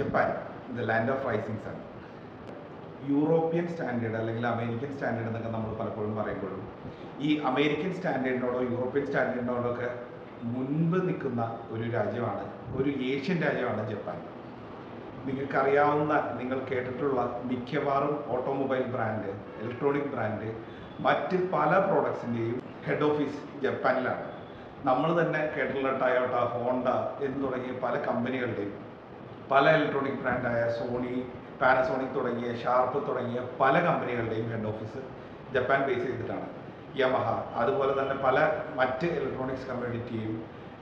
Japan the land of rising sun European standard അല്ലെങ്കിൽ American standard എന്നൊക്കെ നമ്മൾ പലപ്പോഴും പറയുമ്പോഴും ഈ അമേരിക്കൻ സ്റ്റാൻഡേർഡിനോടോ യൂറോപ്യൻ സ്റ്റാൻഡേർഡിനോടോ ഒക്കെ മുൻപ് നിൽക്കുന്ന ഒരു രാജ്യമാണ് ഒരു ഏഷ്യൻ രാജ്യമാണ് ജപ്പാൻ. നിങ്ങൾക്കറിയാവുന്ന നിങ്ങൾ കേട്ടിട്ടുള്ള മിക്കവാറും ഓട്ടോമൊബൈൽ ബ്രാൻഡ് ഇലക്ട്രോണിക് ബ്രാൻഡ് മറ്റ് പല പ്രോഡക്ട്സിന്റെയും ഹെഡ് ഓഫീസ് ജപ്പാനിലാണ്. നമ്മൾ തന്നെ കേട്ടിട്ടുള്ള ടയോട്ട ഹോണ്ട എന്ന് തുടങ്ങിയ പല കമ്പനികളുടെയും പല ഇലക്ട്രോണിക് ബ്രാൻഡായ സോണി പാനസോണിക് തുടങ്ങിയ ഷാർപ്പ് തുടങ്ങിയ പല കമ്പനികളുടെയും ഹെഡ് ഓഫീസ് ജപ്പാൻ ബേസ് ചെയ്തിട്ടാണ്. യമഹ അതുപോലെ തന്നെ പല മറ്റ് ഇലക്ട്രോണിക്സ് കമ്മ്യൂണിറ്റിയും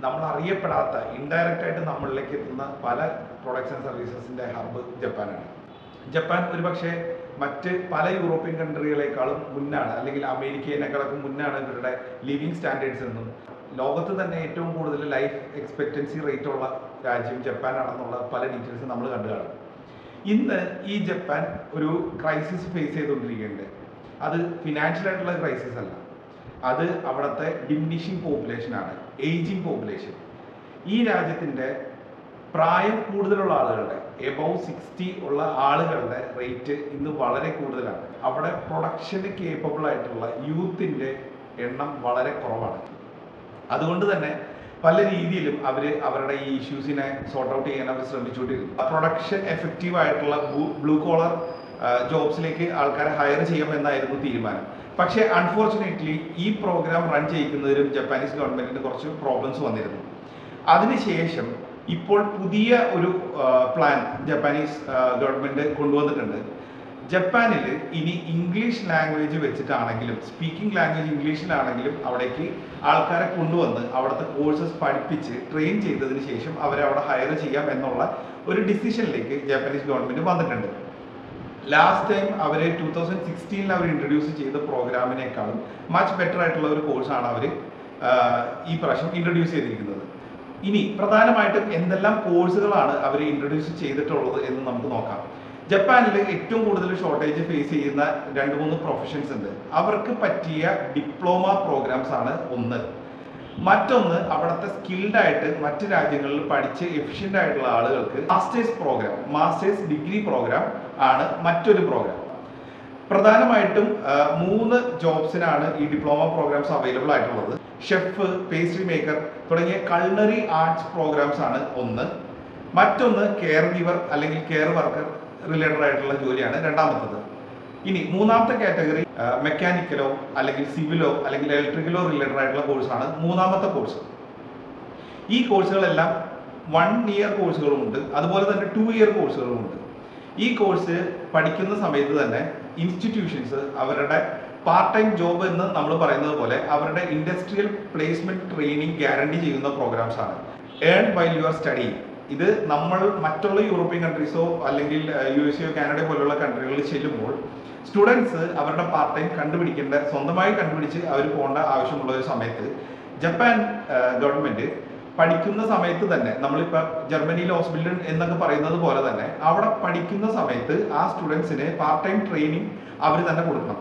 നമ്മൾ അറിയപ്പെടാത്ത ഇൻഡയറക്റ്റ് ആയിട്ട് നമ്മളിലേക്ക് എത്തുന്ന പല പ്രൊഡക്ട്സ് ആൻഡ് സർവീസസിന്റെ ഹബ്ബ് ജപ്പാനാണ്. ജപ്പാൻ ഒരുപക്ഷെ മറ്റ് പല യൂറോപ്യൻ കൺട്രികളെക്കാളും മുന്നാണ് അല്ലെങ്കിൽ അമേരിക്കയിനേക്കാളൊക്കെ മുന്നാണ് ഇവരുടെ ലിവിങ് സ്റ്റാൻഡേർഡ്സ് എന്നും. ലോകത്ത് തന്നെ ഏറ്റവും കൂടുതൽ ലൈഫ് എക്സ്പെക്റ്റൻസി റേറ്റ് ഉള്ള രാജ്യം ജപ്പാനാണെന്നുള്ള പല ഡീറ്റെയിൽസ് നമ്മൾ കണ്ടു കാണും. ഇന്ന് ഈ ജപ്പാൻ ഒരു ക്രൈസിസ് ഫേസ് ചെയ്തുകൊണ്ടിരിക്കുന്നുണ്ട്. അത് ഫിനാൻഷ്യൽ ആയിട്ടുള്ള ക്രൈസിസ് അല്ല. അത് അവിടുത്തെ ഡിമിനിഷിങ് പോപ്പുലേഷൻ ആണ് ഏജിങ് പോപ്പുലേഷൻ ഈ രാജ്യത്തിന്റെ പ്രായം കൂടുതലുള്ള ആളുകളുടെ എബവ് സിക്സ്റ്റി ഉള്ള ആളുകളുടെ റേറ്റ് ഇന്ന് വളരെ കൂടുതലാണ്. അവിടെ പ്രൊഡക്ഷന് കേപ്പബിൾ ആയിട്ടുള്ള യൂത്തിന്റെ എണ്ണം വളരെ കുറവാണ്. അതുകൊണ്ട് തന്നെ പല രീതിയിലും അവർ അവരുടെ ഈ ഇഷ്യൂസിനെ സോർട്ട് ഔട്ട് ചെയ്യാൻ അവർ ശ്രമിച്ചുകൊണ്ടിരുന്നു പ്രൊഡക്ഷൻ എഫക്റ്റീവ് ആയിട്ടുള്ള ബ്ലൂ കോളർ ജോബ്സിലേക്ക് ആൾക്കാരെ ഹയർ ചെയ്യാമെന്നായിരുന്നു തീരുമാനം. പക്ഷേ അൺഫോർച്ചുനേറ്റ്ലി ഈ പ്രോഗ്രാം റൺ ചെയ്യിക്കുന്നതിലും ജപ്പാനീസ് ഗവൺമെന്റിന് കുറച്ച് പ്രോബ്ലംസ് വന്നിരുന്നു. അതിനുശേഷം ഇപ്പോൾ പുതിയ ഒരു പ്ലാൻ ജപ്പാനീസ് ഗവൺമെന്റ് കൊണ്ടുവന്നിട്ടുണ്ട്. ജപ്പാനിൽ ഇനി ഇംഗ്ലീഷ് ലാംഗ്വേജ് വെച്ചിട്ടാണെങ്കിലും സ്പീക്കിംഗ് ലാംഗ്വേജ് ഇംഗ്ലീഷിലാണെങ്കിലും അവിടേക്ക് ആൾക്കാരെ കൊണ്ടുവന്ന് അവിടുത്തെ കോഴ്സസ് പഠിപ്പിച്ച് ട്രെയിൻ ചെയ്തതിന് ശേഷം അവരെ അവിടെ ഹയർ ചെയ്യാം എന്നുള്ള ഒരു ഡിസിഷനിലേക്ക് ജാപ്പനീസ് ഗവൺമെന്റ് വന്നിട്ടുണ്ട്. ലാസ്റ്റ് ടൈം അവർ ടൂ തൗസൻഡ് സിക്സ്റ്റീനിൽ അവർ ഇൻട്രൊഡ്യൂസ് ചെയ്ത പ്രോഗ്രാമിനേക്കാളും മച്ച് ബെറ്റർ ആയിട്ടുള്ള ഒരു കോഴ്സാണ് അവർ ഈ പ്രാവശ്യം ഇൻട്രൊഡ്യൂസ് ചെയ്തിരിക്കുന്നത്. ഇനി പ്രധാനമായിട്ടും എന്തെല്ലാം കോഴ്സുകളാണ് അവർ ഇൻട്രൊഡ്യൂസ് ചെയ്തിട്ടുള്ളത് എന്ന് നമുക്ക് നോക്കാം. ജപ്പാനിൽ ഏറ്റവും കൂടുതൽ ഷോർട്ടേജ് ഫേസ് ചെയ്യുന്ന രണ്ട് മൂന്ന് പ്രൊഫഷൻസ് ഉണ്ട്. അവർക്ക് പറ്റിയ ഡിപ്ലോമ പ്രോഗ്രാംസ് ആണ് ഒന്ന്. മറ്റൊന്ന് അവിടുത്തെ സ്കിൽഡ് ആയിട്ട് മറ്റ് രാജ്യങ്ങളിൽ പഠിച്ച് എഫിഷ്യന്റ് ആയിട്ടുള്ള ആളുകൾക്ക് masters programme masters degree programme ആണ് മറ്റൊരു പ്രോഗ്രാം പ്രധാനമായിട്ടും മൂന്ന് ജോബ്സിനാണ് ഈ ഡിപ്ലോമ പ്രോഗ്രാംസ് അവൈലബിൾ ആയിട്ടുള്ളത്. ഷെഫ് പേസ്ട്രി മേക്കർ തുടങ്ങിയ കൾണറി ആർട്സ് പ്രോഗ്രാംസ് ആണ് ഒന്ന്. മറ്റൊന്ന് കെയർ ഗിവർ അല്ലെങ്കിൽ കെയർ വർക്കർ റിലേറ്റഡ് ആയിട്ടുള്ള ജോലിയാണ് രണ്ടാമത്തത്. ഇനി മൂന്നാമത്തെ കാറ്റഗറി മെക്കാനിക്കലോ അല്ലെങ്കിൽ സിവിലോ അല്ലെങ്കിൽ ഇലക്ട്രിക്കലോ റിലേറ്റഡ് ആയിട്ടുള്ള കോഴ്സാണ് മൂന്നാമത്തെ കോഴ്സ് ഈ കോഴ്സുകളെല്ലാം വൺ ഇയർ കോഴ്സുകളുമുണ്ട് അതുപോലെ തന്നെ ടു ഇയർ കോഴ്സുകളുമുണ്ട് ഈ കോഴ്സ് പഠിക്കുന്ന സമയത്ത് തന്നെ ഇൻസ്റ്റിറ്റ്യൂഷൻസ് അവരുടെ പാർട്ട് ടൈം ജോബ് എന്ന് നമ്മൾ പറയുന്നത് പോലെ അവരുടെ ഇൻഡസ്ട്രിയൽ പ്ലേസ്മെന്റ് ട്രെയിനിങ് ഗ്യാരണ്ടി ചെയ്യുന്ന പ്രോഗ്രാംസ് ആണ്. Earn while you are study ഇത് നമ്മൾ മറ്റുള്ള യൂറോപ്യൻ കൺട്രീസോ അല്ലെങ്കിൽ യു എസ് എയോ കാനഡ പോലുള്ള കൺട്രികളിൽ ചെല്ലുമ്പോൾ സ്റ്റുഡൻസ് അവരുടെ പാർട്ട് ടൈം കണ്ടുപിടിക്കേണ്ട സ്വന്തമായി കണ്ടുപിടിച്ച് അവർ പോകേണ്ട ആവശ്യമുള്ള ഒരു സമയത്ത് ജപ്പാൻ ഗവൺമെന്റ് പഠിക്കുന്ന സമയത്ത് തന്നെ നമ്മളിപ്പോൾ ജർമ്മനിയിൽ ഹോസ്പിറ്റൽ എന്നൊക്കെ പറയുന്നത് പോലെ തന്നെ അവിടെ പഠിക്കുന്ന സമയത്ത് ആ സ്റ്റുഡൻസിന് പാർട്ട് ടൈം ട്രെയിനിങ് അവർ തന്നെ കൊടുക്കണം.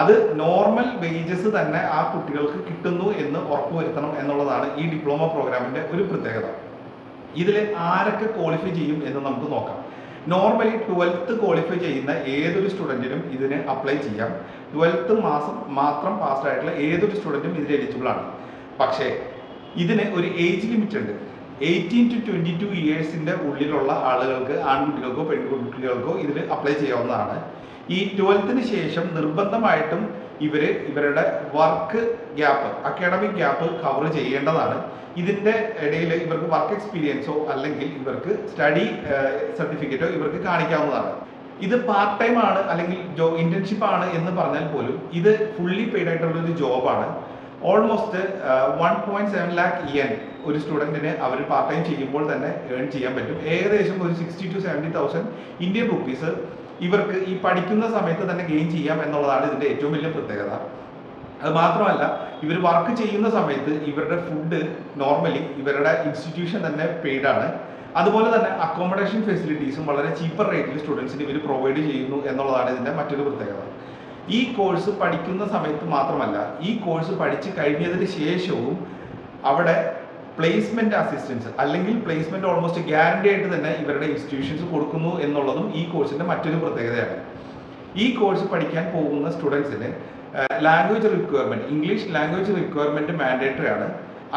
അത് നോർമൽ വേജസ് തന്നെ ആ കുട്ടികൾക്ക് കിട്ടുന്നു എന്ന് ഉറപ്പുവരുത്തണം എന്നുള്ളതാണ് ഈ ഡിപ്ലോമ പ്രോഗ്രാമിന്റെ ഒരു പ്രത്യേകത. ഇതിൽ ആരൊക്കെ ക്വാളിഫൈ ചെയ്യും എന്ന് നമുക്ക് നോക്കാം. നോർമലി ട്വൽത്ത് ക്വാളിഫൈ ചെയ്യുന്ന ഏതൊരു സ്റ്റുഡന്റിനും ഇതിന് അപ്ലൈ ചെയ്യാം. ട്വൽത്ത് മാസം മാത്രം പാസ്ഡ് ആയിട്ടുള്ള ഏതൊരു സ്റ്റുഡന്റും ഇതിൽ എലിജിബിൾ ആണ്. പക്ഷേ ഇതിന് ഒരു ഏജ് ലിമിറ്റ് ഉണ്ട്. എയ്റ്റീൻ ടു ട്വന്റി ടു ഇയേഴ്സിന്റെ ഉള്ളിലുള്ള ആളുകൾക്ക് ആൺകുട്ടികൾക്കോ പെൺകുട്ടികൾക്കോ ഇതിൽ അപ്ലൈ ചെയ്യാവുന്നതാണ്. ഈ ട്വൽത്തിന് ശേഷം നിർബന്ധമായിട്ടും ഇവർ ഇവരുടെ work gap academic gap cover ചെയ്യേണ്ടതാണ്. ഇതിന്റെ ഇടയിൽ ഇവർക്ക് വർക്ക് എക്സ്പീരിയൻസോ അല്ലെങ്കിൽ ഇവർക്ക് സ്റ്റഡി സർട്ടിഫിക്കറ്റോ ഇവർക്ക് കാണിക്കാവുന്നതാണ്. ഇത് പാർട്ട് ടൈം ആണ് അല്ലെങ്കിൽ ജോ ഇന്റേൺഷിപ്പ് ആണ് എന്ന് പറഞ്ഞാൽ പോലും ഇത് ഫുള്ളി പെയ്ഡ് ആയിട്ടുള്ള ഒരു ജോബാണ് almost one point seven lakh yen ഒരു സ്റ്റുഡന്റിന് അവർ പാർട്ട് ടൈം ചെയ്യുമ്പോൾ തന്നെ ഏൺ ചെയ്യാൻ പറ്റും. ഏകദേശം ഒരു sixty to seventy thousand Indian rupees ഇവർക്ക് ഈ പഠിക്കുന്ന സമയത്ത് തന്നെ ഗെയിൻ ചെയ്യാം എന്നുള്ളതാണ് ഇതിന്റെ ഏറ്റവും വലിയ പ്രത്യേകത. അത് മാത്രമല്ല ഇവർ വർക്ക് ചെയ്യുന്ന സമയത്ത് ഇവരുടെ ഫുഡ് നോർമലി ഇവരുടെ ഇൻസ്റ്റിറ്റ്യൂഷൻ തന്നെ പെയ്ഡാണ് അതുപോലെ തന്നെ അക്കോമഡേഷൻ ഫെസിലിറ്റീസും വളരെ ചീപ്പർ റേറ്റിൽ സ്റ്റുഡൻസിന് ഇവർ പ്രൊവൈഡ് ചെയ്യുന്നു എന്നുള്ളതാണ് ഇതിന്റെ മറ്റൊരു പ്രത്യേകത. ഈ കോഴ്സ് പഠിക്കുന്ന സമയത്ത് മാത്രമല്ല ഈ കോഴ്സ് പഠിച്ചു കഴിഞ്ഞതിന് ശേഷവും അവിടെ പ്ലേസ്മെന്റ് അസിസ്റ്റൻസ് അല്ലെങ്കിൽ പ്ലേസ്മെന്റ് ഓൾമോസ്റ്റ് ഗ്യാരണ്ടി ആയിട്ട് തന്നെ ഇവരുടെ ഇൻസ്റ്റിറ്റ്യൂഷൻസ് കൊടുക്കുന്നു എന്നുള്ളതും ഈ കോഴ്സിന്റെ മറ്റൊരു പ്രത്യേകതയാണ്. ഈ കോഴ്സ് പഠിക്കാൻ പോകുന്ന സ്റ്റുഡൻസിന് language requirement English language requirement mandatory ആണ്.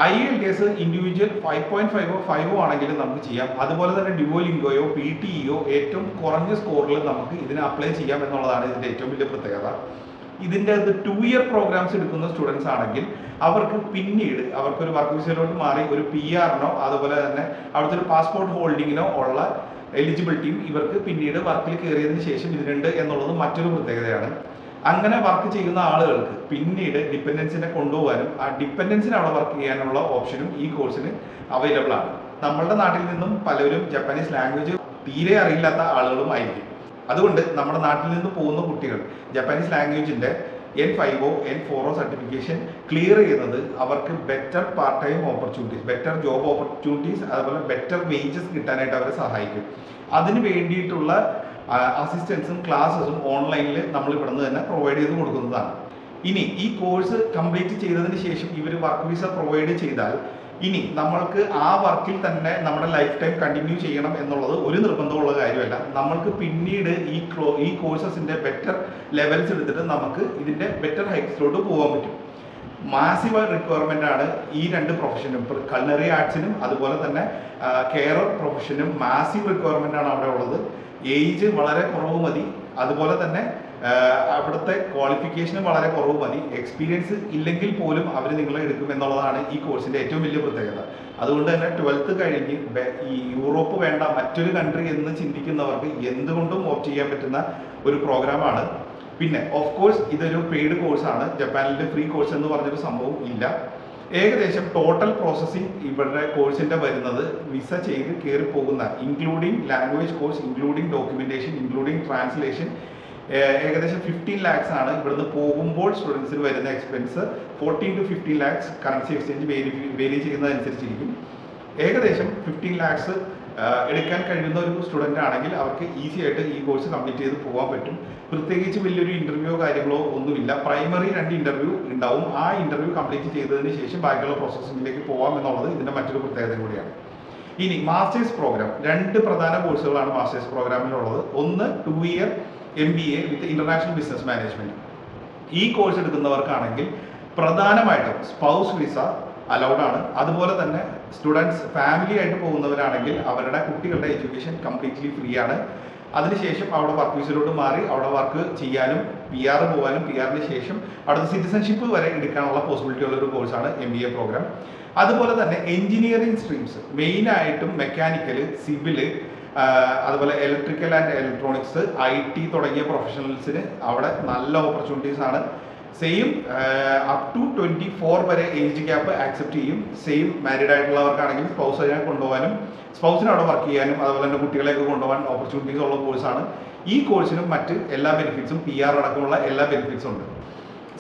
IELTS individual five point five ഫൈവോ ആണെങ്കിലും നമുക്ക് ചെയ്യാം. അതുപോലെ തന്നെ ഡ്യുവോലിംഗോയോ പി ടി ഇയോ ഏറ്റവും കുറഞ്ഞ സ്കോറിൽ നമുക്ക് ഇതിന് അപ്ലൈ ചെയ്യാം എന്നുള്ളതാണ് ഇതിന്റെ ഏറ്റവും വലിയ പ്രത്യേകത. ഇതിന്റെ അത് ടു ഇയർ പ്രോഗ്രാംസ് എടുക്കുന്ന സ്റ്റുഡൻസ് ആണെങ്കിൽ അവർക്ക് പിന്നീട് അവർക്ക് ഒരു വർക്ക് വിസയിലോട്ട് മാറി ഒരു പി ആറിനോ അതുപോലെ തന്നെ അവിടുത്തെ ഒരു പാസ്പോർട്ട് ഹോൾഡിങ്ങിനോ ഉള്ള എലിജിബിലിറ്റിയും ഇവർക്ക് പിന്നീട് വർക്കിൽ കയറിയതിന് ശേഷം ഇതിനുണ്ട് എന്നുള്ളത് മറ്റൊരു പ്രത്യേകതയാണ്. അങ്ങനെ വർക്ക് ചെയ്യുന്ന ആളുകൾക്ക് പിന്നീട് ഡിപ്പെൻഡൻസിനെ കൊണ്ടുപോകാനും ആ ഡിപ്പെൻഡൻസിന് അവിടെ വർക്ക് ചെയ്യാനുള്ള ഓപ്ഷനും ഈ കോഴ്സിന് അവൈലബിൾ ആണ്. നമ്മളുടെ നാട്ടിൽ നിന്നും പലരും ജപ്പാനീസ് ലാംഗ്വേജ് തീരെ അറിയില്ലാത്ത ആളുകളുമായിരിക്കും. അതുകൊണ്ട് നമ്മുടെ നാട്ടിൽ നിന്ന് പോകുന്ന കുട്ടികൾ ജപ്പാനീസ് ലാംഗ്വേജിന്റെ എൻ ഫൈവോ എൻ ഫോറോ സർട്ടിഫിക്കേഷൻ ക്ലിയർ ചെയ്യുന്നത് അവർക്ക് better part time opportunities better job opportunities അതുപോലെ ബെറ്റർ വേജസ് കിട്ടാനായിട്ട് അവരെ സഹായിക്കും. അതിന് വേണ്ടിയിട്ടുള്ള അസിസ്റ്റൻസും ക്ലാസ്സും ഓൺലൈനിൽ നമ്മൾ ഇവിടെ നിന്ന് തന്നെ പ്രൊവൈഡ് ചെയ്ത് കൊടുക്കുന്നതാണ്. ഇനി ഈ കോഴ്സ് കംപ്ലീറ്റ് ചെയ്തതിന് ശേഷം ഇവർ വർക്ക് വിസ പ്രൊവൈഡ് ചെയ്താൽ ഇനി നമ്മൾക്ക് ആ വർക്കിൽ തന്നെ നമ്മുടെ ലൈഫ് ടൈം കണ്ടിന്യൂ ചെയ്യണം എന്നുള്ളത് ഒരു നിർബന്ധമുള്ള കാര്യമല്ല. നമ്മൾക്ക് പിന്നീട് ഈ ക്ലോ ഈ കോഴ്സസിന്റെ ബെറ്റർ ലെവൽസ് എടുത്തിട്ട് നമുക്ക് ഇതിന്റെ ബെറ്റർ ഹൈറ്റ്സിലോട്ട് പോകാൻ പറ്റും. മാസീവ് റിക്വയർമെന്റ് ആണ് ഈ രണ്ട് പ്രൊഫഷനും കൾണറി ആർട്സിനും അതുപോലെ തന്നെ കെയർ പ്രൊഫഷനും മാസീവ് റിക്വയർമെന്റ് ആണ് അവിടെ ഉള്ളത്. ഏജ് വളരെ കുറവ് മതി. അതുപോലെ തന്നെ അവിടുത്തെ ക്വാളിഫിക്കേഷനും വളരെ കുറവ് മതി. എക്സ്പീരിയൻസ് ഇല്ലെങ്കിൽ പോലും അവർ നിങ്ങളെ എടുക്കും എന്നുള്ളതാണ് ഈ കോഴ്സിന്റെ ഏറ്റവും വലിയ പ്രത്യേകത. അതുകൊണ്ട് തന്നെ ട്വൽത്ത് കഴിഞ്ഞ് ഈ യൂറോപ്പ് വേണ്ട മറ്റൊരു കൺട്രി എന്ന് ചിന്തിക്കുന്നവർക്ക് എന്തുകൊണ്ടും ഓപ്റ്റ് ചെയ്യാൻ പറ്റുന്ന ഒരു പ്രോഗ്രാമാണ് പിന്നെ ഓഫ് കോഴ്സ് ഇതൊരു പെയ്ഡ് കോഴ്സാണ് ജപ്പാനിലെ ഫ്രീ കോഴ്സ് എന്ന് പറഞ്ഞൊരു സംഭവം ഇല്ല. ഏകദേശം ടോട്ടൽ പ്രോസസ്സിംഗ് ഇവരുടെ കോഴ്സിന്റെ വരുന്നത് വിസ ചെയ്ത് കയറി പോകുന്ന including language course including documentation including translation ഏകദേശം ഫിഫ്റ്റീൻ ലാക്സ് ആണ് ഇവിടുന്ന് പോകുമ്പോൾ സ്റ്റുഡൻസിന് വരുന്ന expense fourteen to fifteen lakhs currency exchange vary ചെയ്യുന്നതനുസരിച്ചിരിക്കും. ഏകദേശം ഫിഫ്റ്റീൻ ലാക്സ് എടുക്കാൻ കഴിയുന്ന ഒരു സ്റ്റുഡന്റ് ആണെങ്കിൽ അവർക്ക് ഈസി ആയിട്ട് ഈ കോഴ്സ് കംപ്ലീറ്റ് ചെയ്ത് പോകാൻ പറ്റും. പ്രത്യേകിച്ച് വലിയൊരു ഇന്റർവ്യൂ കാര്യങ്ങളോ ഒന്നുമില്ല. പ്രൈമറി രണ്ട് ഇന്റർവ്യൂ ഉണ്ടാവും. ആ ഇന്റർവ്യൂ കംപ്ലീറ്റ് ചെയ്തതിന് ശേഷം ബാക്കിയുള്ള പ്രോസസ്സിംഗിലേക്ക് പോകാം എന്നുള്ളത് ഇതിന്റെ മറ്റൊരു പ്രത്യേകത കൂടിയാണ്. ഇനി മാസ്റ്റേഴ്സ് പ്രോഗ്രാം രണ്ട് പ്രധാന കോഴ്സുകളാണ് മാസ്റ്റേഴ്സ് പ്രോഗ്രാമിലുള്ളത് ഒന്ന് two year M B A with international business management ഈ കോഴ്സ് എടുക്കുന്നവർക്കാണെങ്കിൽ പ്രധാനമായിട്ടും സ്പൗസ് വിസ അലൗഡ് ആണ്. അതുപോലെ തന്നെ സ്റ്റുഡൻസ് ഫാമിലി ആയിട്ട് പോകുന്നവരാണെങ്കിൽ അവരുടെ കുട്ടികളുടെ എഡ്യൂക്കേഷൻ കംപ്ലീറ്റ്ലി ഫ്രീ ആണ്. അതിനുശേഷം അവിടെ വർക്ക് വിസയിലോട്ട് മാറി അവിടെ വർക്ക് ചെയ്യാനും പി ആർ പോകാനും പി ആറിന് ശേഷം അവിടുത്തെ സിറ്റിസൺഷിപ്പ് വരെ എടുക്കാനുള്ള പോസിബിലിറ്റി ഉള്ള ഒരു കോഴ്സാണ് എം ബി എ പ്രോഗ്രാം അതുപോലെ തന്നെ എഞ്ചിനീയറിംഗ് സ്ട്രീംസ് മെയിനായിട്ടും മെക്കാനിക്കൽ സിവിൽ അതുപോലെ electrical and electronics I T തുടങ്ങിയ പ്രൊഫഷണൽസിന് അവിടെ നല്ല ഓപ്പർച്യൂണിറ്റീസ് ആണ്. Same up to twenty four വരെ ഏജ് ഗ്യാപ്പ് ആക്സെപ്റ്റ് ചെയ്യും. സെയിം മാരീഡ് ആയിട്ടുള്ളവർക്കാണെങ്കിൽ സ്പൗസിനെ കൊണ്ടുപോകാനും സ്പൗസിനെ അവിടെ വർക്ക് ചെയ്യാനും അതുപോലെ തന്നെ കുട്ടികളെയൊക്കെ കൊണ്ടുപോകാൻ ഓപ്പർച്യൂണിറ്റീസ് ഉള്ള കോഴ്സാണ് ഈ കോഴ്സിനും മറ്റ് എല്ലാ ബെനിഫിറ്റ്സും പി ആർ അടക്കമുള്ള എല്ലാ ബെനിഫിറ്റ്സും ഉണ്ട്.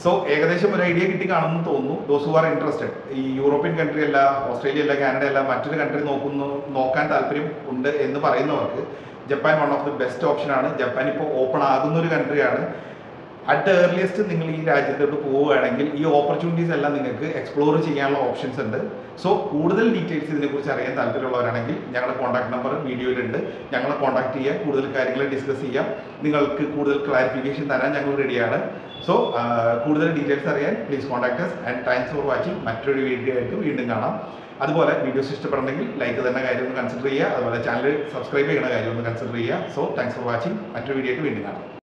സോ ഏകദേശം ഒരു ഐഡിയ കിട്ടി കാണുമെന്ന് തോന്നുന്നു. ദോസ് ഹു ആർ ഇൻട്രസ്റ്റഡ് ഈ യൂറോപ്യൻ കൺട്രി അല്ല ഓസ്ട്രേലിയ അല്ല കാനഡ അല്ല മറ്റൊരു കൺട്രി നോക്കുന്നു നോക്കാൻ താല്പര്യം ഉണ്ട് എന്ന് പറയുന്നവർക്ക് Japan one of the best option ആണ്. ജപ്പാൻ ഇപ്പോൾ ഓപ്പൺ ആകുന്ന ഒരു കൺട്രിയാണ് അറ്റ് ഏർലിയസ്റ്റ് നിങ്ങൾ ഈ രാജ്യത്തോട്ട് പോവുകയാണെങ്കിൽ ഈ ഓപ്പർച്യൂണിറ്റീസ് എല്ലാം നിങ്ങൾക്ക് എക്സ്പ്ലോർ ചെയ്യാനുള്ള ഓപ്ഷൻസ് ഉണ്ട്. സോ കൂടുതൽ ഡീറ്റെയിൽസ് ഇതിനെക്കുറിച്ച് അറിയാൻ താല്പര്യമുള്ളവരാണെങ്കിൽ ഞങ്ങളുടെ കോൺടാക്ട് നമ്പർ വീഡിയോയിലുണ്ട്. ഞങ്ങളെ കോൺടാക്ട് ചെയ്യാം കൂടുതൽ കാര്യങ്ങൾ ഡിസ്കസ് ചെയ്യാം. നിങ്ങൾക്ക് കൂടുതൽ ക്ലാരിഫിക്കേഷൻ തരാൻ ഞങ്ങൾ റെഡിയാണ് സോ കൂടുതൽ ഡീറ്റെയിൽസ് അറിയാൻ please contact us and thanks for watching മറ്റൊരു വീഡിയോ ആയിട്ട് വീണ്ടും കാണാം. അതുപോലെ വീഡിയോസ് ഇഷ്ടപ്പെടണമെങ്കിൽ ലൈക്ക് തന്നെ കാര്യം ഒന്ന് കൺസിഡർ ചെയ്യുക. അതുപോലെ ചാനൽ സബ്സ്ക്രൈബ് ചെയ്യുന്ന കാര്യം ഒന്ന് കൺസിഡർ ചെയ്യുക. സോ താങ്ക്സ് ഫോർ വാച്ചിങ് മറ്റൊരു വീഡിയോ ആയിട്ട് വീണ്ടും കാണാം.